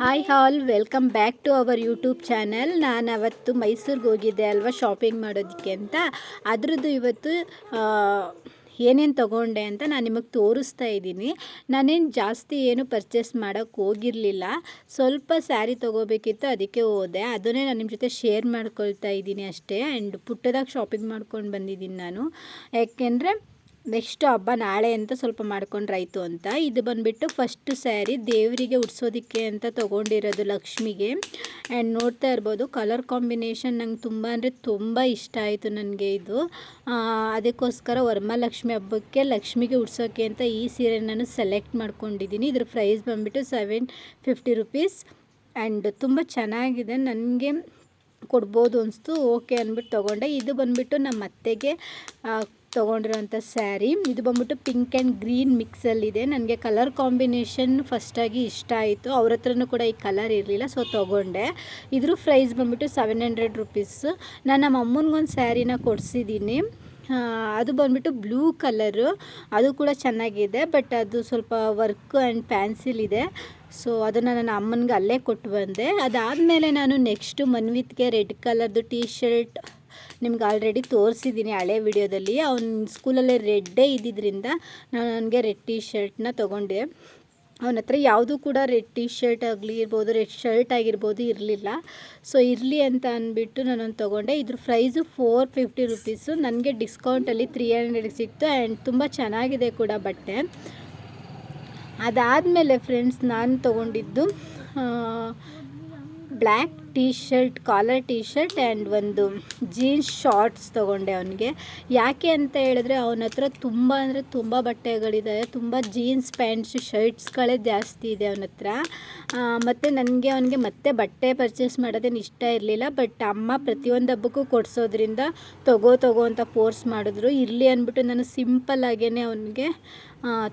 Hi all welcome back to our YouTube channel ನಾನು ಅವತ್ತು ಮೈಸೂರಿಗೆ ಹೋಗಿದ್ದೆ ಅಲ್ವಾ ಶಾಪಿಂಗ್ ಮಾಡೋದಕ್ಕೆ ಅಂತ. ಅದರದ್ದು ಇವತ್ತು ಏನೇನು ತೊಗೊಂಡೆ ಅಂತ ನಾನು ನಿಮಗೆ ತೋರಿಸ್ತಾ ಇದ್ದೀನಿ. ನಾನೇನು ಜಾಸ್ತಿ ಏನು ಪರ್ಚೇಸ್ ಮಾಡೋಕ್ಕೆ ಹೋಗಿರಲಿಲ್ಲ. ಸ್ವಲ್ಪ ಸ್ಯಾರಿ ತೊಗೋಬೇಕಿತ್ತು, ಅದಕ್ಕೆ ಹೋದೆ. ಅದನ್ನೇ ನಾನು ನಿಮ್ಮ ಜೊತೆ ಶೇರ್ ಮಾಡ್ಕೊಳ್ತಾ ಇದ್ದೀನಿ ಅಷ್ಟೇ. ಆ್ಯಂಡ್ ಪುಟ್ಟದಾಗ ಶಾಪಿಂಗ್ ಮಾಡ್ಕೊಂಡು ಬಂದಿದ್ದೀನಿ ನಾನು. ಯಾಕೆಂದರೆ ನೆಕ್ಸ್ಟ್ ಹಬ್ಬ ನಾಳೆ ಅಂತ ಸ್ವಲ್ಪ ಮಾಡ್ಕೊಂಡ್ರಾಯ್ತು ಅಂತ. ಇದು ಬಂದುಬಿಟ್ಟು ಫಸ್ಟ್ ಸ್ಯಾರಿ ದೇವರಿಗೆ ಉಡ್ಸೋದಕ್ಕೆ ಅಂತ ತೊಗೊಂಡಿರೋದು ಲಕ್ಷ್ಮಿಗೆ. ಆ್ಯಂಡ್ ನೋಡ್ತಾ ಇರ್ಬೋದು ಕಲರ್ ಕಾಂಬಿನೇಷನ್ ನಂಗೆ ತುಂಬ ಅಂದರೆ ತುಂಬ ಇಷ್ಟ ಆಯಿತು ನನಗೆ ಇದು. ಅದಕ್ಕೋಸ್ಕರ ವರಮಹಾಲಕ್ಷ್ಮಿ ಹಬ್ಬಕ್ಕೆ ಲಕ್ಷ್ಮಿಗೆ ಉಡ್ಸೋಕ್ಕೆ ಅಂತ ಈ ಸೀರೆ ನಾನು ಸೆಲೆಕ್ಟ್ ಮಾಡ್ಕೊಂಡಿದ್ದೀನಿ. ಇದ್ರ ಪ್ರೈಸ್ ಬಂದುಬಿಟ್ಟು ಸೆವೆನ್ ಫಿಫ್ಟಿ ರುಪೀಸ್ ಆ್ಯಂಡ್ ತುಂಬ ಚೆನ್ನಾಗಿದೆ, ನನಗೆ ಕೊಡ್ಬೋದು ಅನಿಸ್ತು ಓಕೆ ಅಂದ್ಬಿಟ್ಟು ತೊಗೊಂಡೆ. ಇದು ಬಂದುಬಿಟ್ಟು ನಮ್ಮ ಅತ್ತೆಗೆ ತೊಗೊಂಡಿರೋಂಥ ಸ್ಯಾರಿ. ಇದು ಬಂದ್ಬಿಟ್ಟು ಪಿಂಕ್ ಆ್ಯಂಡ್ ಗ್ರೀನ್ ಮಿಕ್ಸಲ್ಲಿದೆ. ನನಗೆ ಕಲರ್ ಕಾಂಬಿನೇಷನ್ ಫಸ್ಟಾಗಿ ಇಷ್ಟ ಆಯಿತು. ಅವ್ರ ಹತ್ರನೂ ಕೂಡ ಈ ಕಲರ್ ಇರಲಿಲ್ಲ, ಸೊ ತೊಗೊಂಡೆ. ಇದ್ರ ಪ್ರೈಸ್ ಬಂದ್ಬಿಟ್ಟು ಸೆವೆನ್ ಹಂಡ್ರೆಡ್ ರುಪೀಸ್. ನಾನು ನಮ್ಮ ಅಮ್ಮನಿಗೊಂದು ಸ್ಯಾರಿನ ಕೊಡಿಸಿದ್ದೀನಿ ಅದು ಬಂದ್ಬಿಟ್ಟು ಬ್ಲೂ ಕಲರು. ಅದು ಕೂಡ ಚೆನ್ನಾಗಿದೆ, ಬಟ್ ಅದು ಸ್ವಲ್ಪ ವರ್ಕ್ ಆ್ಯಂಡ್ ಪ್ಯಾನ್ಸಿಲ್ ಇದೆ. ಸೊ ಅದನ್ನು ನನ್ನ ಅಮ್ಮನಿಗೆ ಅಲ್ಲೇ ಕೊಟ್ಟು ಬಂದೆ. ಅದಾದಮೇಲೆ ನಾನು ನೆಕ್ಸ್ಟು ಮನ್ವಿತ್ಗೆ ರೆಡ್ ಕಲರ್ದು ಟೀ ಶರ್ಟ್ ನಿಮ್ಗೆ ಆಲ್ರೆಡಿ ತೋರಿಸಿದ್ದೀನಿ ಹಳೆ ವಿಡಿಯೋದಲ್ಲಿ. ಅವ್ನ ಸ್ಕೂಲಲ್ಲೇ ರೆಡ್ಡೇ ಇದ್ದಿದ್ದರಿಂದ ನಾನು ನನಗೆ ರೆಡ್ ಟೀ ಶರ್ಟ್ನ ತೊಗೊಂಡೆ. ಅವನ ಹತ್ರ ಯಾವುದೂ ಕೂಡ ರೆಡ್ ಟೀ ಶರ್ಟ್ ಆಗಲಿ ಇರ್ಬೋದು ರೆಡ್ ಶರ್ಟ್ ಆಗಿರ್ಬೋದು ಇರಲಿಲ್ಲ. ಸೊ ಇರಲಿ ಅಂತ ಅಂದ್ಬಿಟ್ಟು ನಾನೊಂದು ತೊಗೊಂಡೆ. ಇದ್ರ ಪ್ರೈಸು ಫೋರ್ ಫಿಫ್ಟಿ ರುಪೀಸು ನನಗೆ ಡಿಸ್ಕೌಂಟಲ್ಲಿ ತ್ರೀ ಹಂಡ್ರೆಡ್ ಸಿಕ್ತು ಆ್ಯಂಡ್ ತುಂಬ ಚೆನ್ನಾಗಿದೆ ಕೂಡ ಬಟ್ಟೆ. ಅದಾದಮೇಲೆ ಫ್ರೆಂಡ್ಸ್ ನಾನು ತೊಗೊಂಡಿದ್ದು black T shirt collar T shirt and ಒಂದು ಜೀನ್ಸ್ ಶಾರ್ಟ್ಸ್ ತೊಗೊಂಡೆ ಅವನಿಗೆ. ಯಾಕೆ ಅಂತ ಹೇಳಿದ್ರೆ ಅವನ ಹತ್ರ ತುಂಬ ಅಂದರೆ ತುಂಬ ಬಟ್ಟೆಗಳಿದ್ದಾವೆ ತುಂಬ ಜೀನ್ಸ್ ಪ್ಯಾಂಟ್ಸ್ ಶರ್ಟ್ಸ್ಗಳೇ ಜಾಸ್ತಿ ಇದೆ ಅವನ ಹತ್ರ. ಮತ್ತು ನನಗೆ ಅವನಿಗೆ ಮತ್ತೆ ಬಟ್ಟೆ ಪರ್ಚೇಸ್ ಮಾಡೋದೇನು ಇಷ್ಟ ಇರಲಿಲ್ಲ. ಬಟ್ ಅಮ್ಮ ಪ್ರತಿಯೊಂದು ಹಬ್ಬಕ್ಕೂ ಕೊಡಿಸೋದ್ರಿಂದ ತಗೋ ತಗೋ ಅಂತ ಫೋರ್ಸ್ ಮಾಡಿದ್ರು. ಇರಲಿ ಅಂದ್ಬಿಟ್ಟು ನಾನು ಸಿಂಪಲ್ ಆಗೇ ಅವನಿಗೆ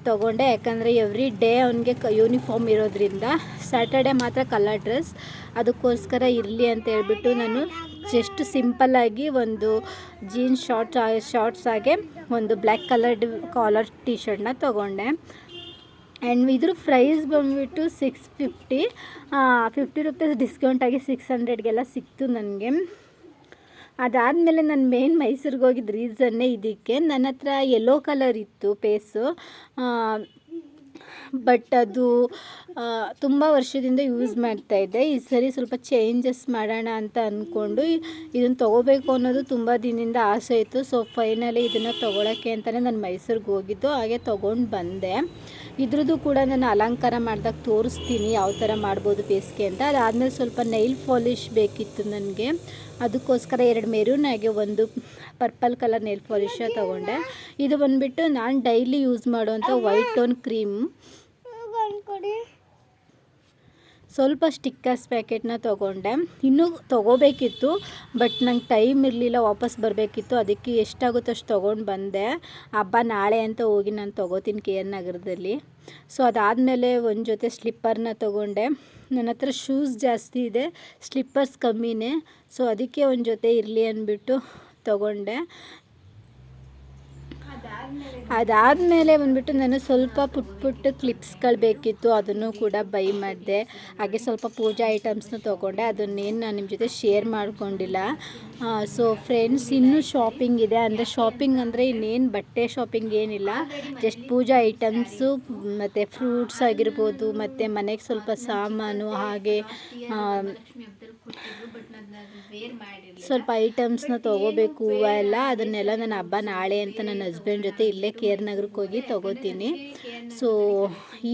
ತೊಗೊಂಡೆ. ಯಾಕಂದರೆ ಎವ್ರಿ ಡೇ ಅವನಿಗೆ ಯೂನಿಫಾರ್ಮ್ ಇರೋದ್ರಿಂದ ಸ್ಯಾಟರ್ಡೆ ಮಾತ್ರ ಕಲರ್ ಡ್ರೆಸ್ ಅದಕ್ಕೋಸ್ಕರ ಇರಲಿ ಅಂತ ಹೇಳ್ಬಿಟ್ಟು ನಾನು ಜಸ್ಟ್ ಸಿಂಪಲ್ಲಾಗಿ ಒಂದು ಜೀನ್ಸ್ ಶಾರ್ಟ್ ಶಾರ್ಟ್ಸ್ ಹಾಗೆ ಒಂದು ಬ್ಲ್ಯಾಕ್ ಕಲರ್ಡ್ ಕಾಲರ್ ಟಿ ಶರ್ಟ್ನ ತೊಗೊಂಡೆ. ಆ್ಯಂಡ್ ಇದ್ರ ಪ್ರೈಸ್ ಬಂದುಬಿಟ್ಟು ಸಿಕ್ಸ್ ಫಿಫ್ಟಿ ಫಿಫ್ಟಿ ರುಪೀಸ್ ಡಿಸ್ಕೌಂಟಾಗಿ ಸಿಕ್ಸ್ ಹಂಡ್ರೆಡ್ಗೆಲ್ಲ ಸಿಕ್ತು ನನಗೆ. ಅದಾದಮೇಲೆ ನಾನು ಮೇನ್ ಮೈಸೂರಿಗೆ ಹೋಗಿದ್ದು ರೀಸನ್ನೇ ಇದಕ್ಕೆ. ನನ್ನ ಹತ್ರ ಯೆಲ್ಲೋ ಕಲರ್ ಇತ್ತು ಪೇಸು ಬಟ್ ಅದು ತುಂಬ ವರ್ಷದಿಂದ ಯೂಸ್ ಮಾಡ್ತಾ ಇದ್ದೆ ಈ ಸರಿ ಸ್ವಲ್ಪ ಚೇಂಜಸ್ ಮಾಡೋಣ ಅಂತ ಅಂದ್ಕೊಂಡು ಇದನ್ನು ತೊಗೋಬೇಕು ಅನ್ನೋದು ತುಂಬ ದಿನದಿಂದ ಆಸೆ ಇತ್ತು. ಸೊ ಫೈನಲಿ ಇದನ್ನು ತೊಗೊಳಕ್ಕೆ ಅಂತಲೇ ನಾನು ಮೈಸೂರಿಗೆ ಹೋಗಿದ್ದು, ಹಾಗೆ ತೊಗೊಂಡು ಬಂದೆ. ಇದ್ರದ್ದು ಕೂಡ ನಾನು ಅಲಂಕಾರ ಮಾಡಿದಾಗ ತೋರಿಸ್ತೀನಿ ಯಾವ ಥರ ಮಾಡ್ಬೋದು ಬೇಸಿಗೆ ಅಂತ. ಅದಾದಮೇಲೆ ಸ್ವಲ್ಪ ನೈಲ್ ಪಾಲಿಷ್ ಬೇಕಿತ್ತು ನನಗೆ. ಅದಕ್ಕೋಸ್ಕರ ಎರಡು ಮೆರೂನ್ ಆಗಿ ಒಂದು ಪರ್ಪಲ್ ಕಲರ್ ನೈಲ್ ಪಾಲಿಶ ತೊಗೊಂಡೆ. ಇದು ಬಂದುಬಿಟ್ಟು ನಾನು ಡೈಲಿ ಯೂಸ್ ಮಾಡುವಂಥ ವೈಟ್ ಟೋನ್ ಕ್ರೀಮ್ ಸ್ವಲ್ಪ ಸ್ಟಿಕ್ಕರ್ಸ್ ಪ್ಯಾಕೆಟ್ನ ತೊಗೊಂಡೆ. ಇನ್ನೂ ತೊಗೋಬೇಕಿತ್ತು ಬಟ್ ನಂಗೆ ಟೈಮ್ ಇರಲಿಲ್ಲ, ವಾಪಸ್ ಬರಬೇಕಿತ್ತು. ಅದಕ್ಕೆ ಎಷ್ಟಾಗುತ್ತೋ ಅಷ್ಟು ತೊಗೊಂಡು ಬಂದೆ. ಹಬ್ಬ ನಾಳೆ ಅಂತ ಹೋಗಿ ನಾನು ತೊಗೋತೀನಿ ಕೆ ಆರ್ ನಗರದಲ್ಲಿ. ಸೊ ಅದಾದಮೇಲೆ ಒಂದು ಜೊತೆ ಸ್ಲಿಪ್ಪರ್ನ ತೊಗೊಂಡೆ. ನನ್ನ ಹತ್ರ ಶೂಸ್ ಜಾಸ್ತಿ ಇದೆ ಸ್ಲಿಪ್ಪರ್ಸ್ ಕಮ್ಮಿನೇ. ಸೊ ಅದಕ್ಕೆ ಒಂದು ಜೊತೆ ಇರಲಿ ಅಂದ್ಬಿಟ್ಟು ತೊಗೊಂಡೆ. ಅದಾದಮೇಲೆ ಬಂದುಬಿಟ್ಟು ನಾನು ಸ್ವಲ್ಪ ಪುಟ್ ಪುಟ್ಟ ಕ್ಲಿಪ್ಸ್ಗಳು ಬೇಕಿತ್ತು, ಅದನ್ನು ಕೂಡ ಬೈ ಮಾಡಿದೆ. ಹಾಗೆ ಸ್ವಲ್ಪ ಪೂಜಾ ಐಟಮ್ಸ್ನ ತೊಗೊಂಡೆ, ಅದನ್ನೇನು ನಾನು ನಿಮ್ಮ ಜೊತೆ ಶೇರ್ ಮಾಡ್ಕೊಂಡಿಲ್ಲ. ಸೊ ಫ್ರೆಂಡ್ಸ್, ಇನ್ನೂ ಶಾಪಿಂಗ್ ಇದೆ. ಅಂದರೆ ಶಾಪಿಂಗ್ ಅಂದರೆ ಇನ್ನೇನು ಬಟ್ಟೆ ಶಾಪಿಂಗ್ ಏನಿಲ್ಲ. ಜಸ್ಟ್ ಪೂಜಾ ಐಟಮ್ಸು, ಮತ್ತು ಫ್ರೂಟ್ಸ್ ಆಗಿರ್ಬೋದು, ಮತ್ತು ಮನೆಗೆ ಸ್ವಲ್ಪ ಸಾಮಾನು, ಹಾಗೆ ಸ್ವಲ್ಪ ಐಟಮ್ಸ್ನ ತೊಗೋಬೇಕು ಎಲ್ಲ. ಅದನ್ನೆಲ್ಲ ನನ್ನ ಹಬ್ಬ ನಾಳೆ ಅಂತ ನನ್ನ ಹಸ್ಬೆಂಡ್ ಜೊತೆ ಇಲ್ಲೇ ಕೇರ್ ನಗರಕ್ಕೆ ಹೋಗಿ ತೊಗೋತೀನಿ. ಸೊ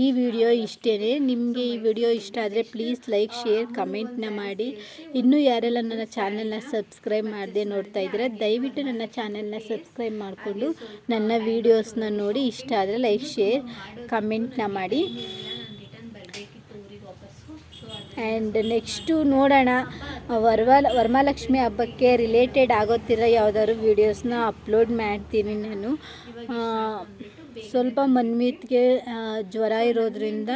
ಈ ವಿಡಿಯೋ ಇಷ್ಟೇ ನಿಮಗೆ ಈ ವಿಡಿಯೋ ಇಷ್ಟ ಆದರೆ ಪ್ಲೀಸ್ ಲೈಕ್ ಶೇರ್ ಕಮೆಂಟ್ನ ಮಾಡಿ. ಇನ್ನೂ ಯಾರೆಲ್ಲ ನನ್ನ ಚಾನಲ್ನ ಸಬ್ಸ್ಕ್ರೈಬ್ ಮಾಡದೆ ನೋಡ್ತಾ ಇದ್ದರೆ ದಯವಿಟ್ಟು ನನ್ನ ಚಾನೆಲ್ನ ಸಬ್ಸ್ಕ್ರೈಬ್ ಮಾಡಿಕೊಂಡು ನನ್ನ ವೀಡಿಯೋಸ್ನ ನೋಡಿ. ಇಷ್ಟ ಆದರೆ ಲೈಕ್ ಶೇರ್ ಕಮೆಂಟ್ನ ಮಾಡಿ. ಆ್ಯಂಡ್ ನೆಕ್ಸ್ಟು ನೋಡೋಣ. ವರವ ವರಮಹಾಲಕ್ಷ್ಮಿ ಹಬ್ಬಕ್ಕೆ ರಿಲೇಟೆಡ್ ಆಗೋತ್ತಿರೋ ಯಾವ್ದಾದ್ರು ವೀಡಿಯೋಸ್ನ ಅಪ್ಲೋಡ್ ಮಾಡ್ತೀನಿ ನಾನು. ಸ್ವಲ್ಪ ಮನ್ಮಿತ್ಗೆ ಜ್ವರ ಇರೋದ್ರಿಂದ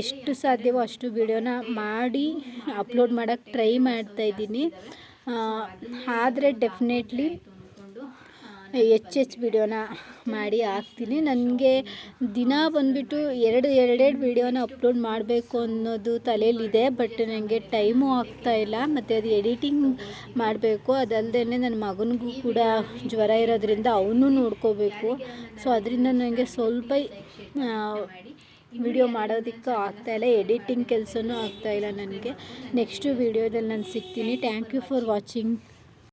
ಎಷ್ಟು ಸಾಧ್ಯವೋ ಅಷ್ಟು ವಿಡಿಯೋನ ಮಾಡಿ ಅಪ್ಲೋಡ್ ಮಾಡೋಕ್ಕೆ ಟ್ರೈ ಮಾಡ್ತಾಯಿದ್ದೀನಿ ಆದರೆ ಡೆಫಿನೆಟ್ಲಿ ಹೆಚ್ಚೆಚ್ಚು ವೀಡಿಯೋನ ಮಾಡಿ ಹಾಕ್ತೀನಿ. ನನಗೆ ದಿನ ಬಂದುಬಿಟ್ಟು ಎರಡು, ಎರಡೆರಡು ವೀಡಿಯೋನ ಅಪ್ಲೋಡ್ ಮಾಡಬೇಕು ಅನ್ನೋದು ತಲೆಯಲ್ಲಿದೆ ಬಟ್ ನನಗೆ ಟೈಮು ಆಗ್ತಾ ಇಲ್ಲ. ಮತ್ತು ಅದು ಎಡಿಟಿಂಗ್ ಮಾಡಬೇಕು. ಅದಲ್ಲದೆ ನನ್ನ ಮಗನಿಗೂ ಕೂಡ ಜ್ವರ ಇರೋದ್ರಿಂದ ಅವನು ನೋಡ್ಕೋಬೇಕು. ಸೊ, ಅದರಿಂದ ನನಗೆ ಸ್ವಲ್ಪ ವಿಡಿಯೋ ಮಾಡೋದಕ್ಕೂ ಆಗ್ತಾಯಿಲ್ಲ ಎಡಿಟಿಂಗ್ ಕೆಲಸನೂ ಆಗ್ತಾಯಿಲ್ಲ ನನಗೆ. ನೆಕ್ಸ್ಟು ವಿಡಿಯೋದಲ್ಲಿ ನಾನು ಸಿಗ್ತೀನಿ. Thank you for watching.